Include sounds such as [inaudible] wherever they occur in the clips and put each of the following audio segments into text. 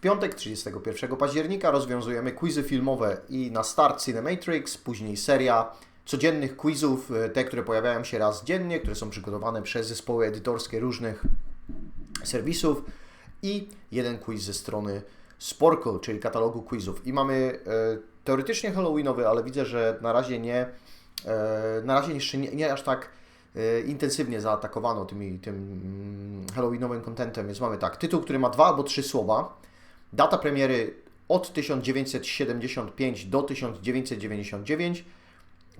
piątek, 31 października, rozwiązujemy quizy filmowe i na start Cinematrix, później seria codziennych quizów, e, te, które pojawiają się raz dziennie, które są przygotowane przez zespoły edytorskie różnych serwisów i jeden quiz ze strony Sporkle, czyli katalogu quizów. I mamy e, teoretycznie Halloweenowy, ale widzę, że na razie nie, e, na razie jeszcze nie, nie aż tak e, intensywnie zaatakowano tymi, tym mm, Halloweenowym contentem, więc mamy tak, tytuł, który ma dwa albo trzy słowa, data premiery od 1975 do 1999,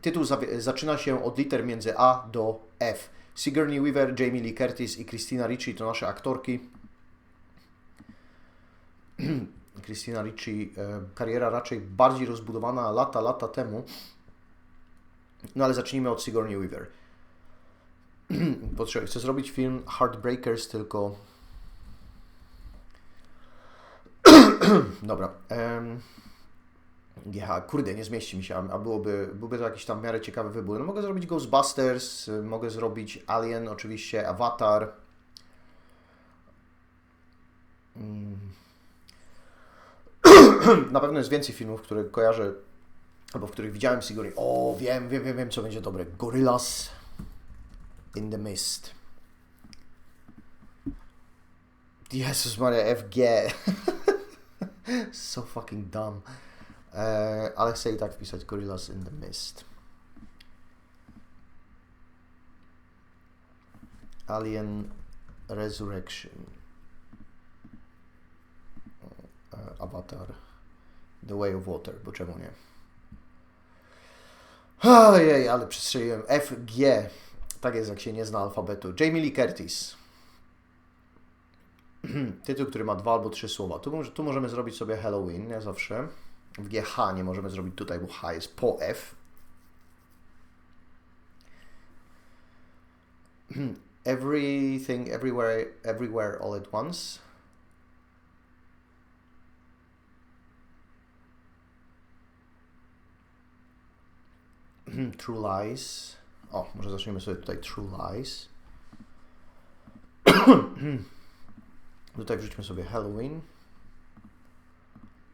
tytuł zaczyna się od liter między A do F. Sigourney Weaver, Jamie Lee Curtis i Christina Ricci to nasze aktorki. [clears throat] Christina Ricci, e, kariera raczej bardziej rozbudowana lata, lata temu. No ale zacznijmy od Sigourney Weaver. [clears throat] Chcę zrobić film Heartbreakers, tylko... [clears throat] Dobra. Um... Kurde, nie zmieści mi się, a byłoby, byłby to jakiś tam w miarę ciekawy wybór. No mogę zrobić Ghostbusters, mogę zrobić Alien, oczywiście, Avatar. Mm. [clears throat] Na pewno jest więcej filmów, które kojarzę, albo w których widziałem Sigourney. O, wiem, wiem, wiem, wiem, co będzie dobre. Gorillas in the Mist. Jezus Maria, FG. [laughs] [laughs] so fucking dumb. E, ale chcę i tak wpisać Gorillas in the Mist. Alien Resurrection. E, Avatar. The Way of Water, bo czemu nie? Ojej, ale przestrzeliłem. FG. Tak jest, jak się nie zna alfabetu. Jamie Lee Curtis. [clears throat] Tytuł, który ma dwa albo trzy słowa. Tu, tu możemy zrobić sobie Halloween, nie zawsze. W GH nie możemy zrobić tutaj, bo H jest po F. [clears throat] Everything, everywhere, everywhere, all at once. [clears throat] True Lies. O, może zaczniemy sobie tutaj True Lies. Tutaj wrzućmy sobie Halloween.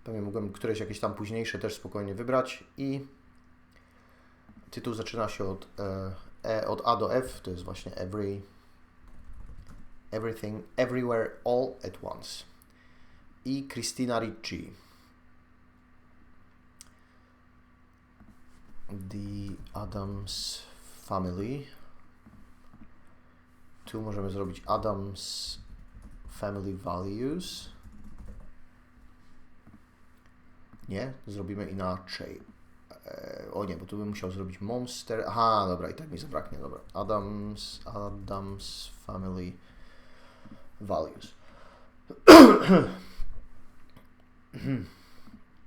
Pewnie mogłem któreś jakieś tam późniejsze też spokojnie wybrać i tytuł zaczyna się od, e, od A do F, to jest właśnie Every, Everything, Everywhere, All at Once. I Christina Ricci. The Adams Family. Tu możemy zrobić Adams Family Values. Nie, zrobimy inaczej. E, o nie, bo tu bym musiał zrobić Monster. Aha, dobra, i tak mi zabraknie, dobra. Adams, Adams Family Values.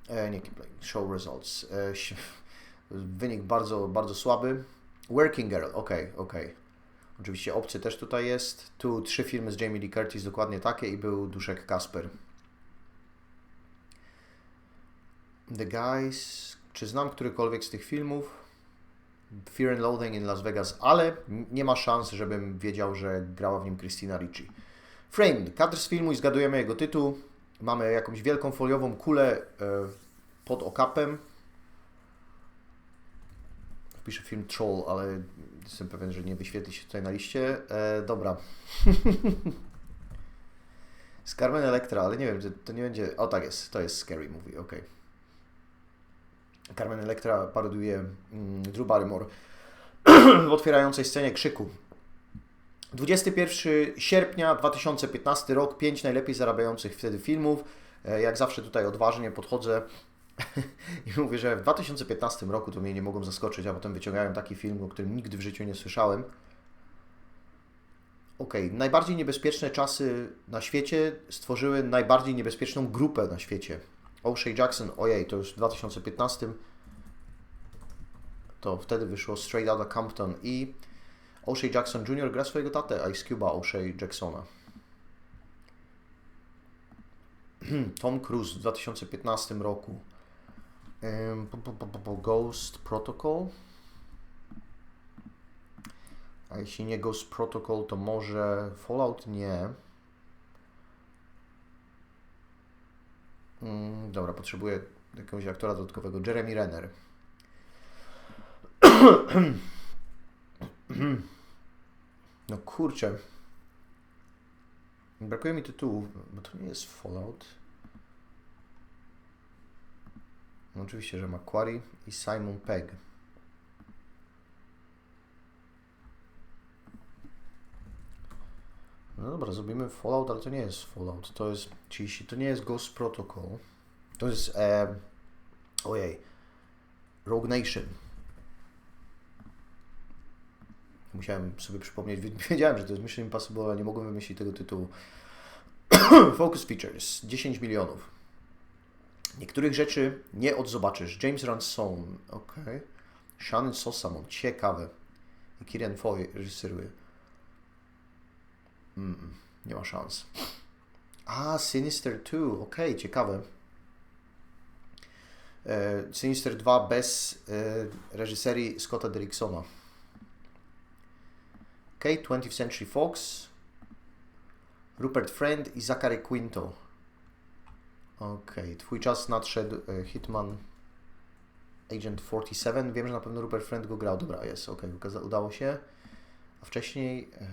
e, nie show results. E, [laughs] wynik bardzo, bardzo słaby. Working Girl, ok, ok. Oczywiście opcje też tutaj jest. Tu trzy filmy z Jamie Lee Curtis, dokładnie takie i był Duszek Kasper. The Guys, czy znam którykolwiek z tych filmów? Fear and Loathing in Las Vegas, ale nie ma szans, żebym wiedział, że grała w nim Christina Ricci. Framed, kadr z filmu i zgadujemy jego tytuł. Mamy jakąś wielką foliową kulę e, pod okapem. Wpiszę film Troll, ale jestem pewien, że nie wyświetli się tutaj na liście. E, dobra. [laughs] z Carmen Electra, ale nie wiem, to nie będzie... O tak jest, to jest Scary Movie. Okay. Carmen Electra parodiuje mm, Drew Barrymore w otwierającej scenie krzyku. 21 sierpnia 2015 rok, 5 najlepiej zarabiających wtedy filmów. E, jak zawsze tutaj odważnie podchodzę [laughs] i mówię, że w 2015 roku to mnie nie mogą zaskoczyć, a potem wyciągają taki film, o którym nigdy w życiu nie słyszałem. Ok, najbardziej niebezpieczne czasy na świecie stworzyły najbardziej niebezpieczną grupę na świecie. O'Shea Jackson, ojej, to już w 2015 to wtedy wyszło Straight Outta Compton i O'Shea Jackson Jr. gra swojego tatę Ice Cube'a O'Shea Jacksona. [clears throat] Tom Cruise w 2015 roku. Ghost Protocol. A jeśli nie Ghost Protocol, to może Fallout nie. Mm, dobra, potrzebuję jakiegoś aktora dodatkowego. Jeremy Renner. No kurczę. Brakuje mi tytułów, bo to nie jest Fallout. No oczywiście, że Macquarie i Simon Pegg. No dobra, zrobimy Fallout, ale to nie jest Fallout. To jest, czyli to nie jest Ghost Protocol. To jest, e, ojej, Rogue Nation. Musiałem sobie przypomnieć, [laughs] wiedziałem, że to jest Mission Impossible, ale nie mogłem wymyślić tego tytułu. [coughs] Focus Features, 10 milionów. Niektórych rzeczy nie odzobaczysz. James Ransom, ok. Shannon Sosamon, ciekawe. Kieran Foy reżyseruje. Mm, nie ma szans. A, Sinister 2, ok, ciekawe. E, Sinister 2 bez e, reżyserii Scotta Derricksona. Ok, 20th Century Fox. Rupert Friend i Zachary Quinto. Ok, twój czas nadszedł e, Hitman Agent 47. Wiem, że na pewno Rupert Friend go grał. Dobra, jest, ok, udało się. A wcześniej... E,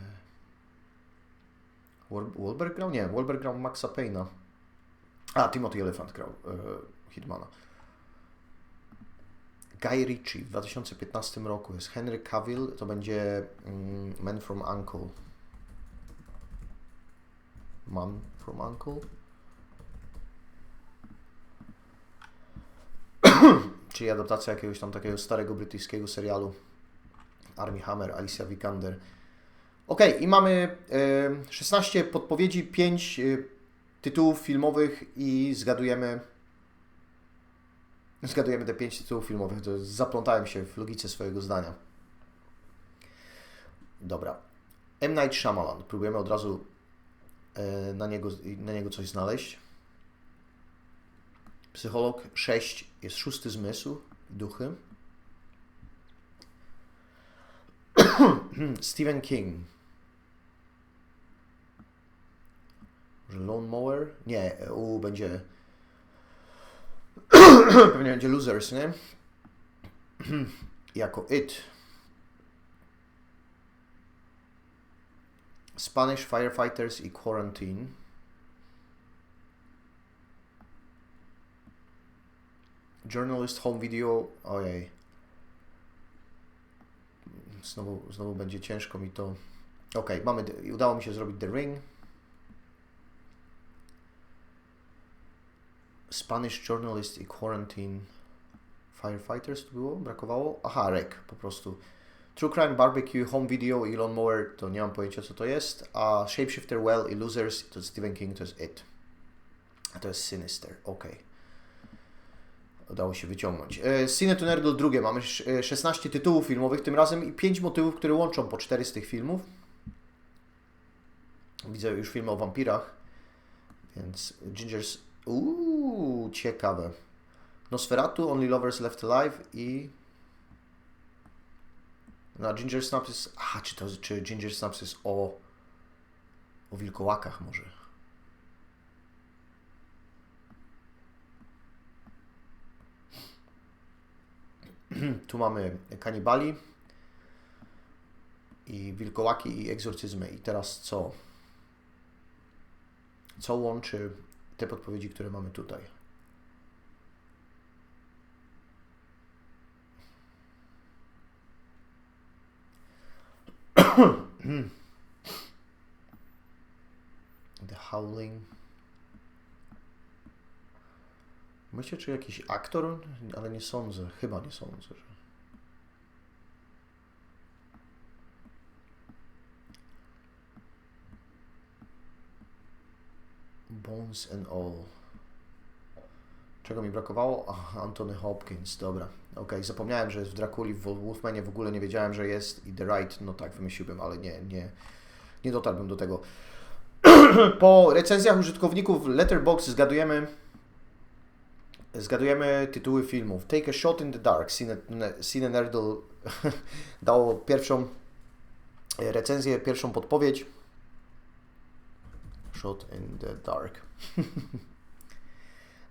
Wahlberg grał? Nie, Wahlberg grał Maxa Payna. A, Timothy Elephant grał e, Hitmana. Guy Ritchie w 2015 roku jest Henry Cavill, to będzie mm, Man from Uncle. Man from Uncle? [coughs] Czyli adaptacja jakiegoś tam takiego starego brytyjskiego serialu Army Hammer, Alicia Vikander. Ok, i mamy y, 16 podpowiedzi, 5 y, tytułów filmowych i zgadujemy zgadujemy te 5 tytułów filmowych. To zaplątałem się w logice swojego zdania. Dobra. M. Night Shyamalan. Próbujemy od razu y, na, niego, na niego coś znaleźć. Psycholog 6 jest szósty zmysł, duchy. [clears throat] Stephen King. Może Lone Mower? Nie, u będzie. [clears throat] Pewnie będzie Losers, nie? [clears throat] jako It. Spanish Firefighters i Quarantine. Journalist Home Video. Ojej. Znowu, znowu będzie ciężko mi to. Ok, mamy. Udało mi się zrobić The Ring. Spanish Journalist i Quarantine Firefighters to było? Brakowało? Aha, REC po prostu. True Crime Barbecue, Home Video i Mower to nie mam pojęcia co to jest, a Shapeshifter Well i Losers to Stephen King to jest It. A to jest Sinister, ok. Udało się wyciągnąć. E, Cine to Nerdle drugie. Mamy 16 tytułów filmowych tym razem i 5 motywów, które łączą po 4 z tych filmów. Widzę już filmy o wampirach, więc Ginger's Uuu, ciekawe. Nosferatu, Only Lovers Left Alive i... Na Ginger Snaps jest... Aha, czy, to, czy Ginger Snaps jest o... o wilkołakach może? Tu mamy kanibali i wilkołaki i egzorcyzmy. I teraz co? Co łączy te podpowiedzi, które mamy tutaj. [coughs] The Howling. Myślę, czy jakiś aktor, ale nie sądzę. Chyba nie sądzę, że. Bones and All. Czego mi brakowało? Ach, Anthony Hopkins, dobra. Ok, zapomniałem, że jest w Drakuli, w Wolfmanie w ogóle nie wiedziałem, że jest i The Right, no tak, wymyśliłbym, ale nie, nie, nie dotarłbym do tego. [clears throat] po recenzjach użytkowników Letterboxd zgadujemy zgadujemy tytuły filmów. Take a Shot in the Dark, Cine, Nerdle [laughs] dało pierwszą recenzję, pierwszą podpowiedź. Shot in the Dark. [laughs]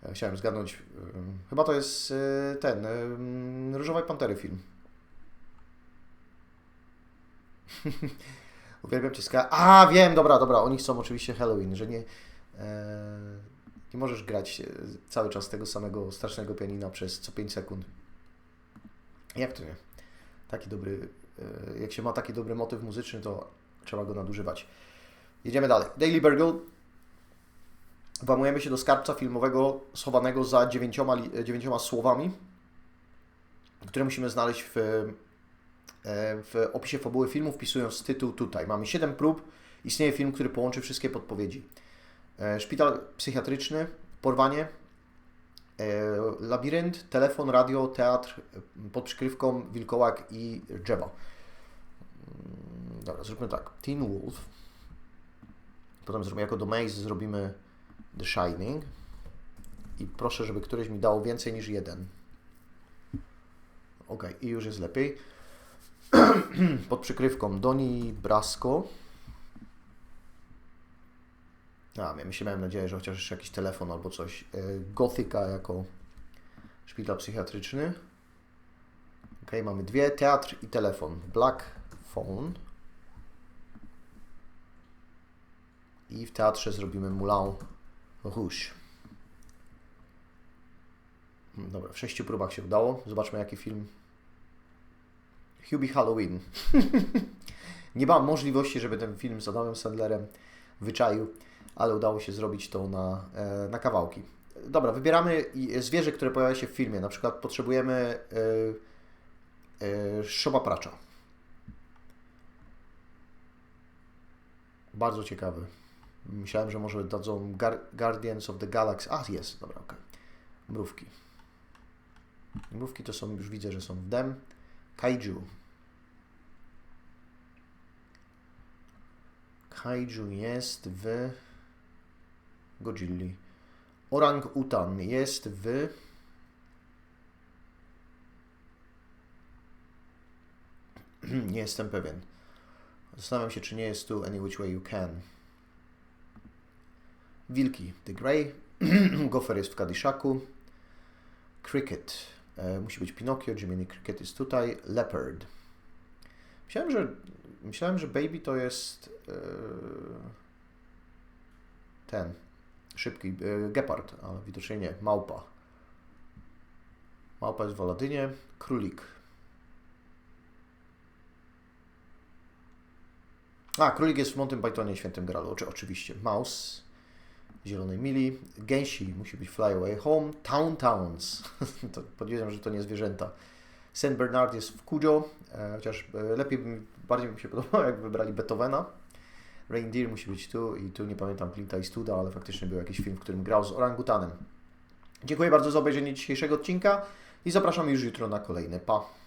E, Chciałem zgadnąć, e, chyba to jest e, ten, e, Różowej Pantery film. [laughs] Uwielbiam cię. A, wiem, dobra, dobra, oni chcą oczywiście Halloween, że nie, e, nie możesz grać e, cały czas tego samego strasznego pianina przez co 5 sekund. Jak to nie? Taki dobry, e, jak się ma taki dobry motyw muzyczny, to trzeba go nadużywać. Jedziemy dalej. Daily Burgle. Włamujemy się do skarbca filmowego schowanego za dziewięcioma, li- dziewięcioma słowami, które musimy znaleźć w, e, w opisie fabuły filmu, wpisując tytuł tutaj. Mamy 7 prób. Istnieje film, który połączy wszystkie podpowiedzi. E, Szpital psychiatryczny, porwanie, e, labirynt, telefon, radio, teatr pod przykrywką wilkołak i drzewo. Mm, Dobra, zróbmy tak. Teen Wolf. Potem zrobimy jako do Maze zrobimy The Shining. I proszę, żeby któryś mi dało więcej niż jeden. Ok, i już jest lepiej. [clears throat] Pod przykrywką Doni Brasco. A, ja się miałem nadzieję, że chociaż jeszcze jakiś telefon albo coś. E, Gothica jako szpital psychiatryczny. Ok, mamy dwie. Teatr i telefon. Black Phone. I w teatrze zrobimy Moulin Rouge. Hmm, Dobra, w sześciu próbach się udało. Zobaczmy jaki film. Hubie Halloween. [laughs] Nie mam możliwości, żeby ten film z Adamem Sandlerem wyczaił, ale udało się zrobić to na, e, na kawałki. Dobra, wybieramy i- zwierzę, które pojawia się w filmie. Na przykład potrzebujemy e, e, szoba pracza. Bardzo ciekawy. Myślałem, że może dadzą Gar- Guardians of the Galaxy. A, jest, dobra, okej. Mrówki. Mrówki to są, już widzę, że są w dem. Kaiju. Kaiju jest w Godzilli. Orang Utan jest w [clears throat] nie jestem pewien. Zastanawiam się, czy nie jest tu Any Which Way You Can. Wilki. The Grey. [clears throat] Gofer jest w Kadishaku. Cricket. E, musi być Pinokio. Jiminy Cricket jest tutaj. Leopard. Myślałem, że myślałem, że Baby to jest e, ten szybki e, gepard, ale widocznie nie. Małpa. Małpa jest w Aladynie. Królik. A, królik jest w Montym Pythonie Świętym Gralu, oczy, oczywiście. Mouse, Zielonej Mili, Gęsi, musi być Fly Away Home, Town Towns, [laughs] to że to nie zwierzęta. St. Bernard jest w Cujo, e, chociaż e, lepiej, bardziej mi się podobało, jak wybrali Beethovena. Reindeer musi być tu i tu nie pamiętam Clint'a Eastwooda, ale faktycznie był jakiś film, w którym grał z orangutanem. Dziękuję bardzo za obejrzenie dzisiejszego odcinka i zapraszam już jutro na kolejny. Pa!